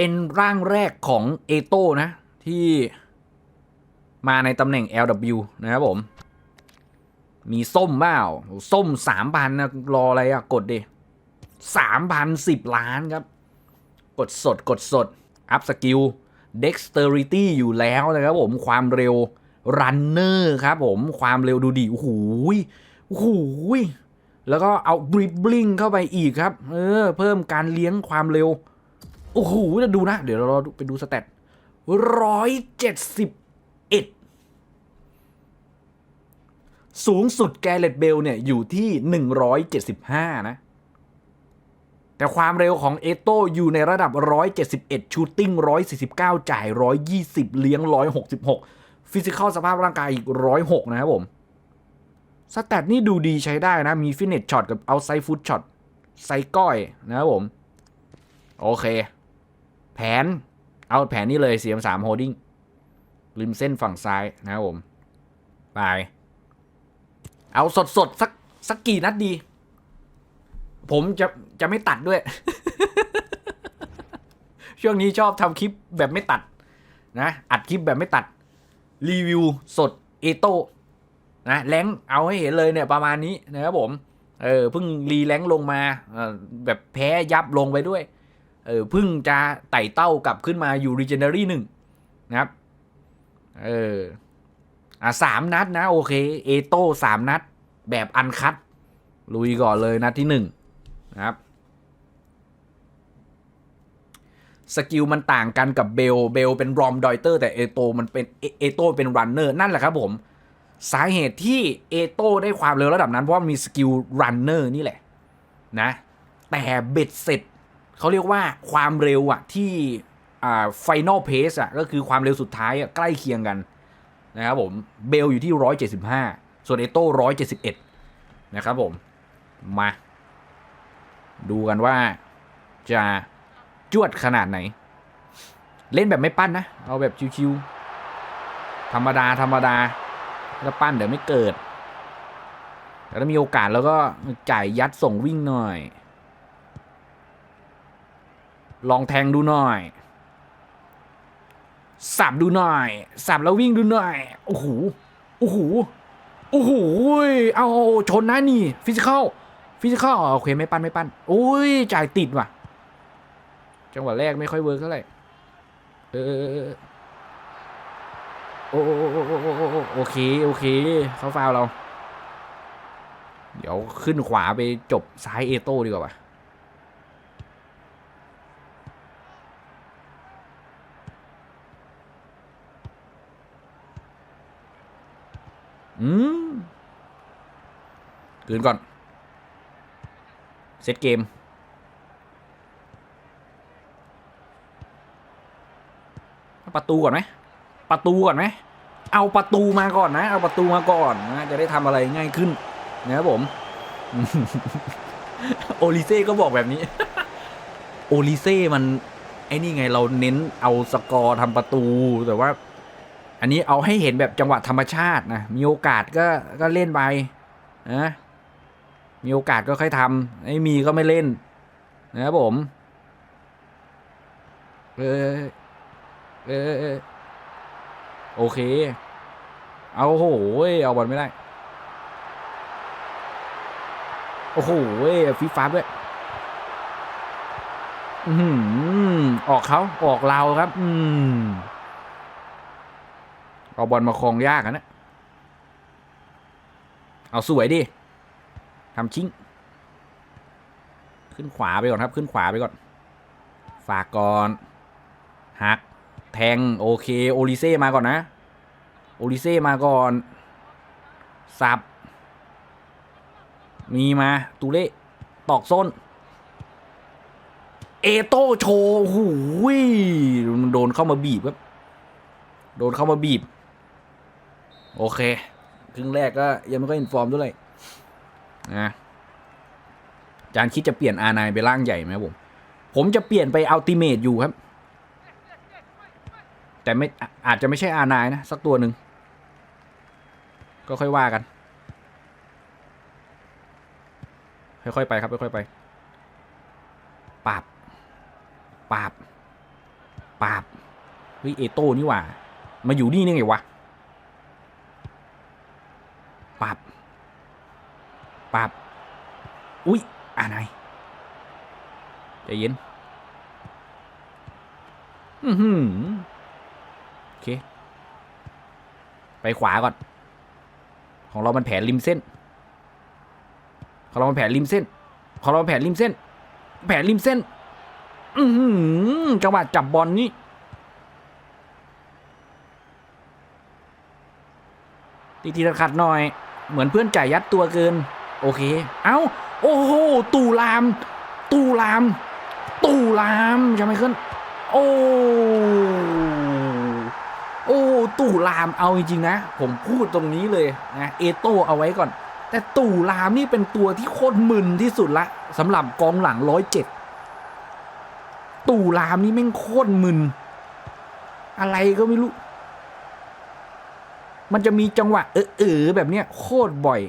เป็นร่างแรกของเอโต้นะ ที่มาในตำแหน่ง LW นะครับผม มีส้มเปล่าส้มสามพันนะรออะไรอะกดดิสามพันสิบล้านครับ กดสดกดสด อัพสกิล dexterity อยู่แล้วนะครับผมความเร็ว runner ครับผมความเร็วดูดิโอ้โหยโอ้โหยแล้วก็เอา dribbling เข้าไปอีกครับ เออ เพิ่มการเลี้ยงความเร็ว โอ้โหจะดูนะ เดี๋ยวเราไปดูสเตตร้อยเจ็ดสิบเอ็ดสูงสุดแกเลตเบลเนี่ย อยู่ที่หนึ่งร้อยเจ็ดสิบห้านะ แต่ความเร็วของเอโตอยู่ในระดับ171ชูตติ้ง149จ่าย120เลี้ยง166ฟิสิกอลสภาพร่างกายอีก106นะครับผมสแตทนี่ดูดีใช้ได้นะ มีฟินเนตช็อตกับเอาไซฟุตช็อตไซก้อยนะครับผม โอเค แผนเอาแผนนี้เลย CM3 Holding ริมเส้นฝั่งซ้ายนะครับผม ไป เอาสดสดสักสักกี่นัดดี ผมจะจะไม่ตัดด้วย ช่วงนี้ชอบทำคลิปแบบไม่ตัด นะ อัดคลิปแบบไม่ตัด รีวิวสดเอโต้นะแรงเอาให้เห็นเลยเนี่ยประมาณนี้นะครับผม เออเพิ่งรีแรงลงมาออแบบแพ้ยับลงไปด้วย เออเพิ่งจะไต่เต้ากลับขึ้นมาอยู่ Legendary หนึ่งนะครับเอออะสามนัดนะ โอเค เอโต้สามนัด แบบอันคัด ลุยก่อนเลยนัดที่หนึ่งนะครับสกิลมันต่างกันกับเบล เบลเป็นรอมดอยเตอร์แต่เอโตมันเป็นเอโตเป็นรันเนอร์นั่นแหละครับผม สาเหตุที่เอโตได้ความเร็วระดับนั้นเพราะมีสกิลรันเนอร์นี่แหละนะ แต่เบ็ดเสร็จ เขาเรียกว่าความเร็วอะที่อ่าไฟนอลเพสอะก็คือความเร็วสุดท้ายอะใกล้เคียงกันนะครับผมเบลอยู่ที่ 175 ส่วนเอโต้171 นะครับผม มา ดูกันว่าจะจวดขนาดไหน เล่นแบบไม่ปั้นนะ เอาแบบชิวๆธรรมดาธรรมดา แล้วปั้นเดี๋ยวไม่เกิดแต่ถ้ามีโอกาสแล้วก็จ่ายยัดส่งวิ่งหน่อย ลองแทงดูหน่อยสับดูหน่อยสับแล้ววิ่งดูหน่อยโอ้โหโอ้โหโอ้โหเอาชนนะนี่ ฟิสิกอลฟิสิกอลโอเคไม่ปั้นไม่ปั้นโอ้ยจ่ายติดว่ะ จังหวะแรกไม่ค่อยเวิร์กเท่าไหร่เออโอ้โอโอ้โอ้โอ้โอ้โอ้โอเคโอเคเขาฟาวเรา เดี๋ยวขึ้นขวาไปจบซ้ายเอโต้ดีกว่า อืมคืนก่อน เซตเกม ประตูก่อนไหม ประตูก่อนไหม เอาประตูมาก่อนนะ เอาประตูมาก่อนนะ จะได้ทำอะไรง่ายขึ้นนะครับผม โอลิเซ่ก็บอกแบบนี้ โอลิเซ่มัน ไอ้นี่ไงเราเน้นเอาสกอร์ทำประตูแต่ว่า อันนี้เอาให้เห็นแบบจังหวะธรรมชาตินะ มีโอกาสก็ก็เล่นไปนะมีโอกาสก็ค่อยทำไม่มีก็ไม่เล่นนะครับผม เออเออโอเค เอาโหยเอาบอลไม่ได้ โอ้โหฟีฟ้าด้วยอืออออกเขาออกเราครับ อืม เอาบอลมาครองยากอะนะ เอาสวยดิทำชิง ขึ้นขวาไปก่อนครับ ขึ้นขวาไปก่อน ฝากก่อนหัก แทง โอเค โอลิเซ่มาก่อนนะ โอลิเซ่มาก่อน สับ มีมา ตูเล่ตอกส้น เอโต้โชว์หูยมันโดนเข้ามาบีบครับ โดนเข้ามาบีบ โอเค ครึ่งแรกก็ยังไม่ค่อยอินฟอร์มเท่าไรนะจานคิดจะเปลี่ยนอาไนไปร่างใหญ่ไหมผม ผมจะเปลี่ยนไปอัลติเมทอยู่ครับ แต่ไม่อาจจะไม่ใช่อาไนนะ สักตัวหนึ่ง ก็ค่อยว่ากัน ค่อยๆไปครับค่อยๆไปปาบปาบปาบเฮ้ยเอโต้นี่ว่า มาอยู่นี่นี่ไงวะ ปาบปาบอุ้ยอ่านายใจเย็น อือหือโอเค ไปขวาก่อน ของเรามันแผลริมเส้น ของเรามันแผลริมเส้น ของเรามันแผลริมเส้น แผลริมเส้น อือหือจังหวะจับบอลนี่ตีทีละขัดหน่อย เหมือนเพื่อนจ่ายยัดตัวเกิน โอเค เอ้า โอ้โห ตูลาม ตูลาม ตูลามจะไม่ขึ้น โอ้โอ้ตู่ลามเอาจริงๆนะ ผมพูดตรงนี้เลยนะเอโต้เอาไว้ก่อน แต่ตู่ลามนี่เป็นตัวที่โคตรมึนที่สุดละสำหรับกองหลังร้อยเจ็ดตู่ลามนี่แม่งโคตรมึน อะไรก็ไม่รู้ มันจะมีจังหวะเออเออๆแบบเนี้ยโคตรบ่อย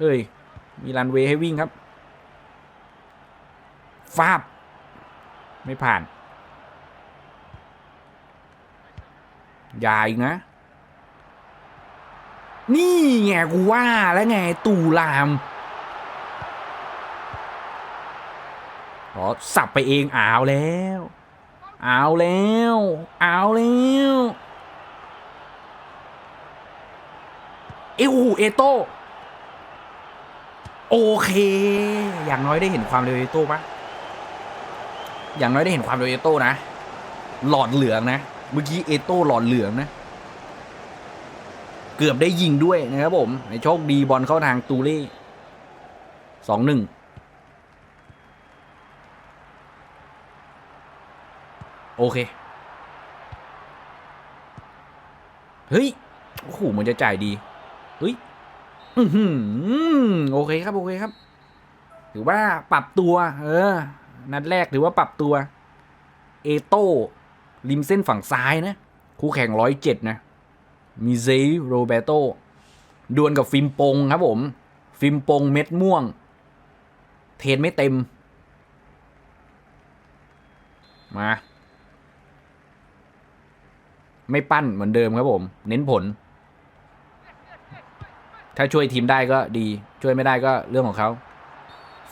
เฮ้ย มีรันเวย์ให้วิ่งครับ ฟาบ ไม่ผ่านย่าอีกนะ นี่ไงกูว่าแล้วไงตู่ลามอ๋อ สับไปเองเอาแล้ว เอาแล้ว เอาแล้วเอ้หูเอโต้โอเค อย่างน้อยได้เห็นความเร็วเอโต้ปะอย่างน้อยได้เห็นความเร็วเอโต้นะ หลอดเหลืองนะ เมื่อกี้เอโต้หลอดเหลืองนะ เกือบได้ยิงด้วยนะครับผมในโชคดีบอลเข้าทางตูเล่สองหนึ่ง โอเค เฮ้ย โอ้โห มันจะจ่ายดี เฮ้ย อืโอเคครับ โอเคครับ ถือว่าปรับตัว เออ นัดแรกถือว่าปรับตัว เอโต้ริมเส้นฝั่งซ้ายนะ คู่แข่งร้อยเจ็ดนะ มีเซโรเบโตดวลกับฟิมปงครับผม ฟิมปงเม็ดม่วง เทนไม่เต็ม มา ไม่ปั้นเหมือนเดิมครับผม เน้นผล ถ้าช่วยทีมได้ก็ดี ช่วยไม่ได้ก็เรื่องของเขา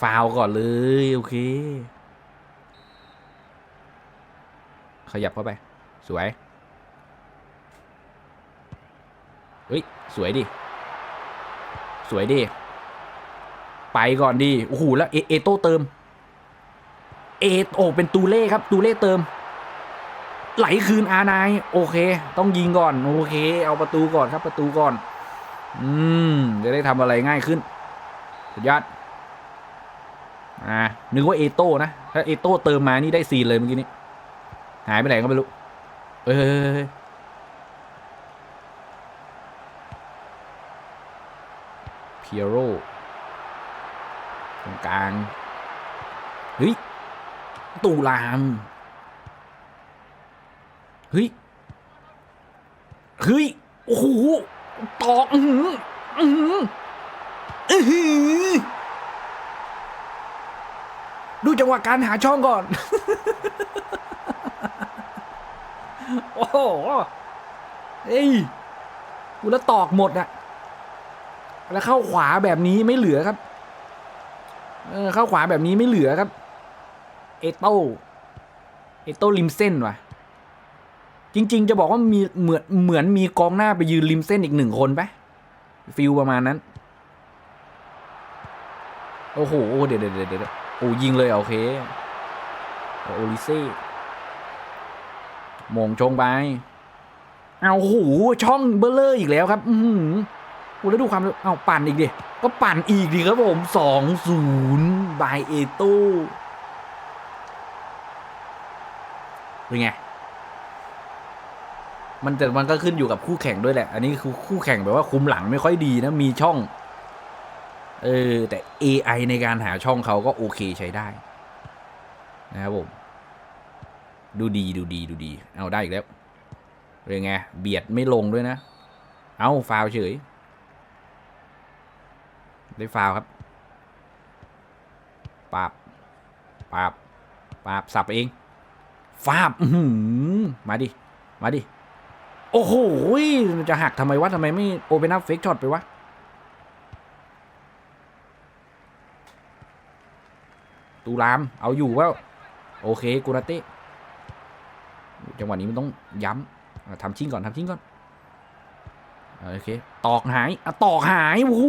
ฟาวก่อนเลย โอเค ขยับเข้าไป สวยเฮ้ย สวยดิ สวยดิ ไปก่อนดิโอ้โหแล้วเอเอโต้เติม เอโอเป็นตูเล่ครับ ตูเล่เติม ไหลคืนอานายโอเค ต้องยิงก่อนโอเค เอาประตูก่อนครับประตูก่อน อืมจะได้ทำอะไรง่ายขึ้นสุดยอดอ่านึกว่าเอโต้นะถ้าเอโต้เติมมานี่ได้ซีนเลยเมื่อกี้นี้หายไปไหนก็ไม่รู้เฮ้ยเพียโรตรงกลางเฮ้ยตูลาม เฮ้ย เฮ้ย โอ้โห ตอกอืออืออือดูจังหวะการหาช่องก่อน โอ้โหเฮ้ยกูแล้วตอกหมดอะแล้วเข้าขวาแบบนี้ไม่เหลือครับ เออเข้าขวาแบบนี้ไม่เหลือครับ เอโต้เอโต้ริมเส้นว่ะ จริง ๆ จะบอกว่ามีเหมือนเหมือนมีกองหน้าไปยืนริมเส้นอีกหนึ่งคนปะฟิลประมาณนั้น โอ้โหเดี๋ยวเดี๋ยวเดี๋ยวโอ้ยิงเลยโอเคโอลิเซ่มงชงไปเอาโหช่องเบลเลอร์อีกแล้วครับ อือหือโอ้แล้วดูความเร็วเอาปั่นอีกดิ ก็ปั่นอีกดิครับผมสองศูนย์บายเอโต้เป็นไง มันแต่มันก็ขึ้นอยู่กับคู่แข่งด้วยแหละ อันนี้คือคู่แข่งแบบว่าคุมหลังไม่ค่อยดีนะ มีช่อง เออ แต่ AI ในการหาช่องเขาก็โอเคใช้ได้ นะครับผม ดูดีดูดีดูดี เอาได้อีกแล้วเป็นไง เบียดไม่ลงด้วยนะ เอาฟาวเฉย ได้ฟาวครับปาบปาบปาบสับเอง ฟาบมาดิ มาดิ โอ้โหจะหักทำไมวะทำไมไม่โอเปนอัพเฟกช็อตไปวะตูราม เอาอยู่ว่าโอเคกูนาเต้จังหวะนี้มันต้องย้ำทำชิ่งก่อนทำชิ่งก่อนโอเคตอกหายอะตอกหายโอ้โห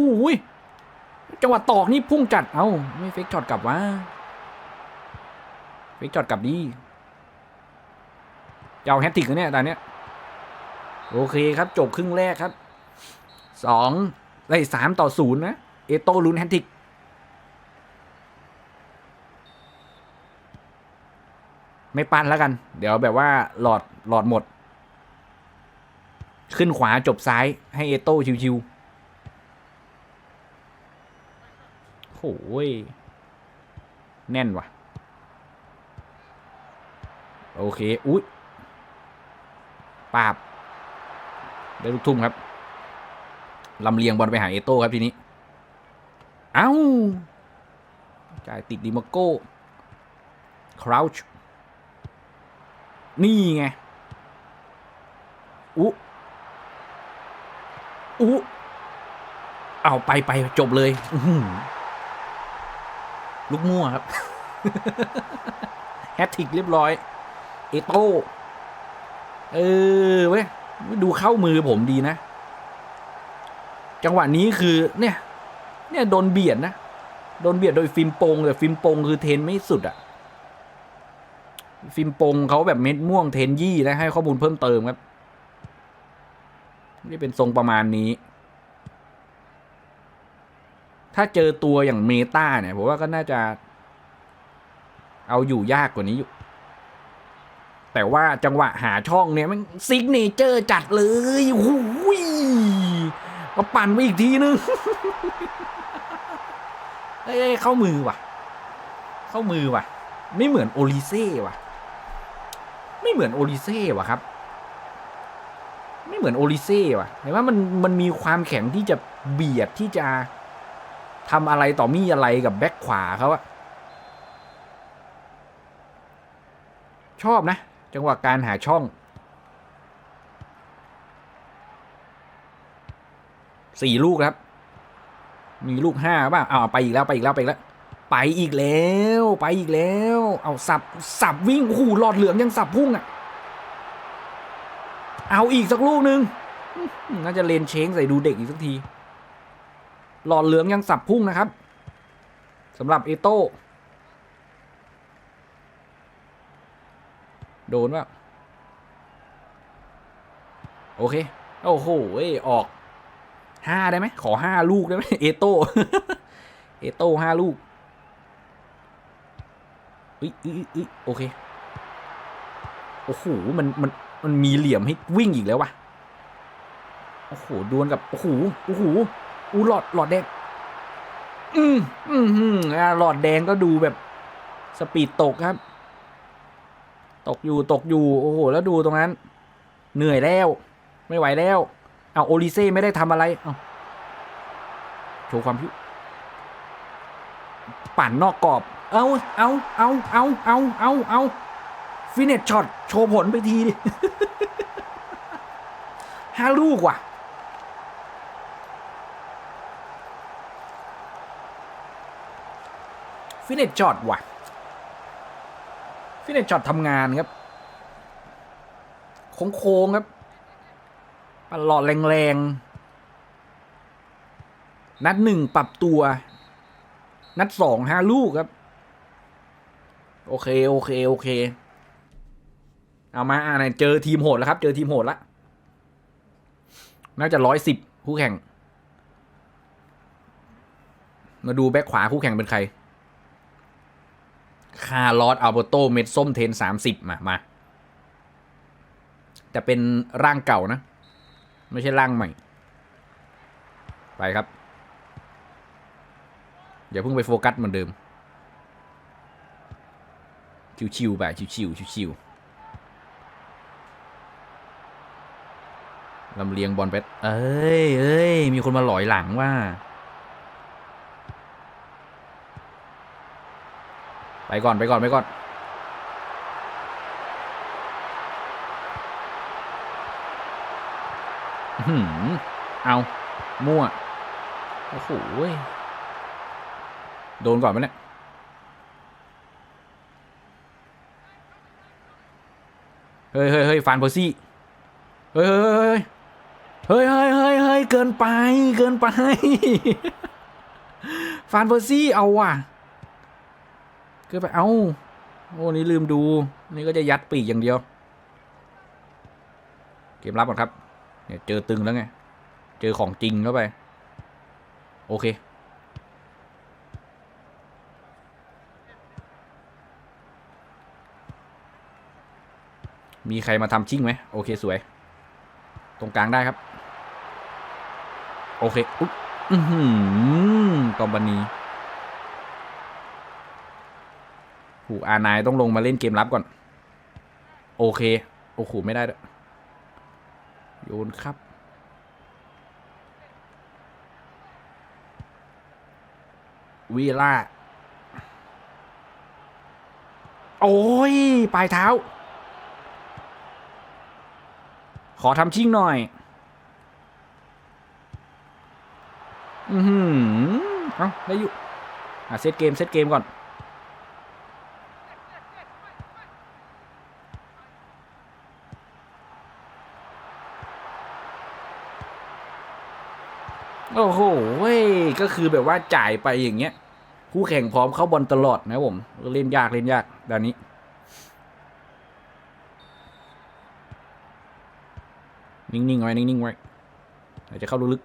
จังหวะตอกนี่พุ่งจัดเอ้าไม่เฟกช็อตกลับวะเฟกช็อตกลับดีจะเอาแฮตติกเนี่ยตอนเนี้ย โอเคครับจบครึ่งแรกครับสองไล่สามต่อศูนย์นะ เอโต้ลุนแฮตติก ไม่ปั้นแล้วกัน เดี๋ยวแบบว่าหลอดหลอดหมด ขึ้นขวาจบซ้ายให้เอโต้ชิวๆโอ้ย แน่นว่ะ โอเค อุ๊ยปาบ ได้ลูกทุ่มครับลำเลียงบอลไปหาเอโต้ครับทีนี้ เอ้าจ่ายติดดิมาโก้คราวช์นี่ไงอุอุเอาไปไปจบเลยลูกมั่วครับ แฮตทริกเรียบร้อย เอโต้เออเว้ย ดูเข้ามือผมดีนะ จังหวะนี้คือเนี่ย เนี่ยโดนเบียดนะ โดนเบียดโดยฟิล์มโปงแต่ฟิล์มโปงคือเทนไม่สุดอะฟิล์มโปงเขาแบบเม็ดม่วงเทนยี่และให้ข้อมูลเพิ่มเติมครับ นี่เป็นทรงประมาณนี้ ถ้าเจอตัวอย่างเมตาเนี่ยผมว่าก็น่าจะ เอาอยู่ยากกว่านี้อยู่ แต่ว่าจังหวะหาช่องเนี่ยมันซิกเนเจอร์จัดเลยหูยมาปั่นไปอีกทีนึงเอ้ยเข้ามือว่ะ เข้ามือว่ะ ไม่เหมือนโอลิเซ่ว่ะ ไม่เหมือนโอลิเซ่ว่ะครับ ไม่เหมือนโอลิเซ่ว่ะเห็นว่ามันมันมีความแข็งที่จะเบียดที่จะทำอะไรต่อมีอะไรกับแบ็คขวาเขาอะชอบนะ จังหวะการหาช่องสี่ลูกครับ มีลูกห้าป่ะเอาไปอีกแล้วไปอีกแล้วไปอีกแล้ว ไปอีกแล้วไปอีกแล้ว เอาสับสับวิ่งโอ้โหหลอดเหลืองยังสับพุ่งอะ เอาอีกสักลูกหนึ่งน่าจะเลนเชงใส่ดูเด็กอีกสักที หลอดเหลืองยังสับพุ่งนะครับสำหรับเอโต้ โดนว่าโอเค โอ้โหเอออกห้าได้ไหมขอห้าลูกได้ไหมเอโต้เอโต้ห้าลูกอุ้ยอุ้ยอุ้ยโอเค โอ้โห มัน มัน มันมีเหลี่ยมให้วิ่งอีกแล้ววะโอ้โห ดวลกับ โอ้โห โอ้โห อู้หลอด หลอดแดง อืม อืมอืมอ่าหลอดแดงก็ดูแบบ สปีดตกครับ ตกอยู่ตกอยู่โอ้โหแล้วดูตรงนั้น เหนื่อยแล้ว ไม่ไหวแล้วเอาโอลิเซ่ไม่ได้ทำอะไรเอาโชว์ความพิวปั่นนอกกรอบ เอาเอาเอาเอาเอาเอาเอาฟินเนตช็อตโชว์ผลไปทีดิห้าลูกว่ะฟินเนตช็อตว่ะ ฟินเนตช็อตทำงานครับโค้งๆครับปันหลอดแรงๆ นัดหนึ่งปรับตัว นัดสองห้าลูกครับ โอเค โอเค โอเค เอามาอ่าเจอทีมโหดแล้วครับ เจอทีมโหดล้วน่าจะร้อยสิบคู่แข่ง มาดูแบ็คขวาคู่แข่งเป็นใคร คาร์ลอสอัลเบโตเม็ดส้มเทนสามสิบมามาแต่เป็นร่างเก่านะ ไม่ใช่ร่างใหม่ ไปครับ อย่าเพิ่งไปโฟกัสเหมือนเดิม ชิวๆไป ชิวๆชิวๆลำเลียงบอลไปเอ้ยเอ้ยมีคนมาหลอยหลังว่า ไปก่อนไปก่อนไปก่อนอื้อหือเอา มั่ว โอ้โหโดนก่อนไหมเนี่ย เฮ้ยเฮ้ยเฮ้ยฟานเพอร์ซี่ เฮ้ยเฮ้ยเฮ้ยเฮ้ยเฮ้ยเฮ้ยเกินไป เกินไป ฟานเพอร์ซี่ เอาว่ะ กินไปเอาโอ้นี่ลืมดู นี่ก็จะยัดปีกอย่างเดียว เกมรับก่อนครับ เนี่ยเจอตึงแล้วไง เจอของจริงเข้าไป โอเค มีใครมาทำชิ่งไหม โอเคสวย ตรงกลางได้ครับ โอเค อุ๊ยอือหือกอมบานี หูอานายต้องลงมาเล่นเกมรับก่อน โอเค โอ้โหไม่ได้ด้วยโยนครับ วีล่า โอ้ย ปลายเท้า ขอทำชิ่งหน่อย อือหือ เอ้าได้อยู่ อะ เซตเกม เซตเกมก่อน โอ้โหเว้ย ก็คือแบบว่าจ่ายไปอย่างเงี้ย คู่แข่งพร้อมเข้าบอลตลอดนะผม เล่นยากเล่นยากด้านนี้ นิ่งๆไว้นิ่งๆไว้เดี๋ยวจะเข้าลึก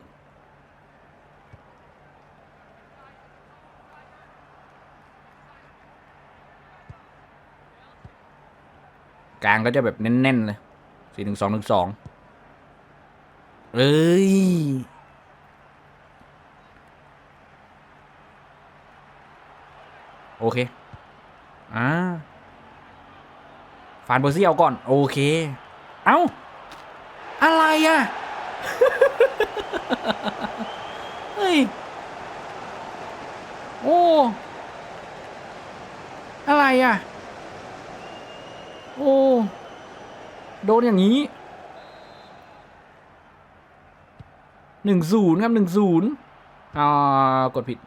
กลางก็จะแบบแน่น ๆ เลยสี่หนึ่งสองหนึ่งสองเอ้ย โอเค อ่าฟานเบอร์ซี่เอาก่อน โอเค เอ้า อะไรอะ เฮ้ย โอ้ อะไรอะ โอ้ โดนอย่างนี้หนึ่งศูนย์ครับหนึ่งศูนย์อ่า กดผิด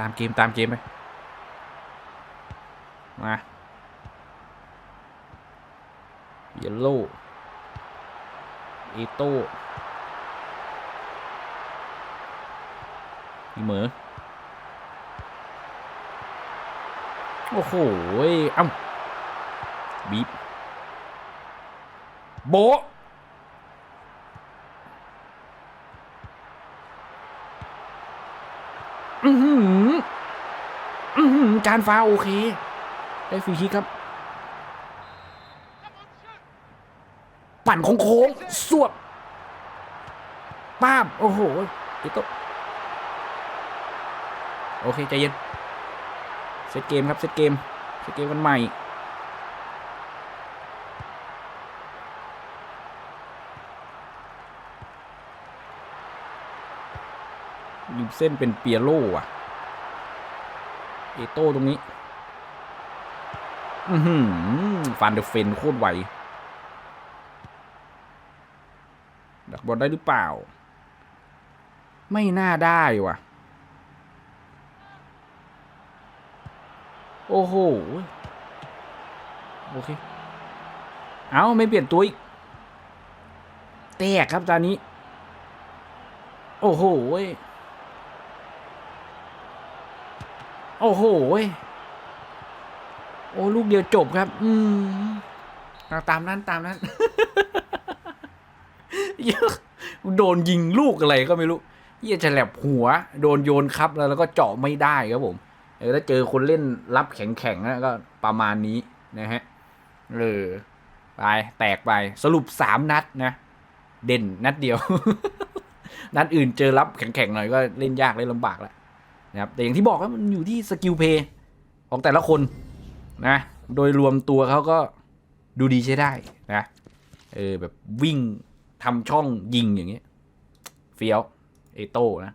ตามเกมตามเกมไปมาเยลโล่เอโต้อีเหมอโอ้โห เอ้าบีบโบอือหืออือหือ การฟ้าโอเค ได้ฟรีคิกครับ ปั่นโค้งสวบป้าบโอ้โหเอโตโอเค ใจเย็น เซตเกมครับ เซตเกม เซตเกมกันใหม่ริมเส้นเป็นเปียโร่อะ เอโต้ตรงนี้ อือหือฟันเดอร์เฟนโคตรไวดักบอลได้หรือเปล่า ไม่น่าได้ว่ะ โอ้โห โอเค เอาไม่เปลี่ยนตัวอีกแตกครับตอนนี้ โอ้โห โอ้โหโอ้ลูกเดียวจบครับ อืมตามนั้นตามนั้นเหี้ยโดนยิงลูกอะไรก็ไม่รู้เยี่ยจะแหลบหัว โดนโยนครับแล้วแล้วก็เจาะไม่ได้ครับผมเออถ้าเจอคนเล่นรับแข็งๆนะก็ประมาณนี้นะฮะเออไปแตกไปสรุปสามนัดนะ เด่นนัดเดียว นัดอื่นเจอรับแข็งๆหน่อยก็เล่นยากเล่นลำบากแล้ว นะครับแต่อย่างที่บอกว่ามันอยู่ที่สกิลเพย์ของแต่ละคนนะโดยรวมตัวเขาก็ดูดีใช้ได้นะเออแบบวิ่งทำช่องยิงอย่างเงี้ยเฟี้ยวเอโต้นะ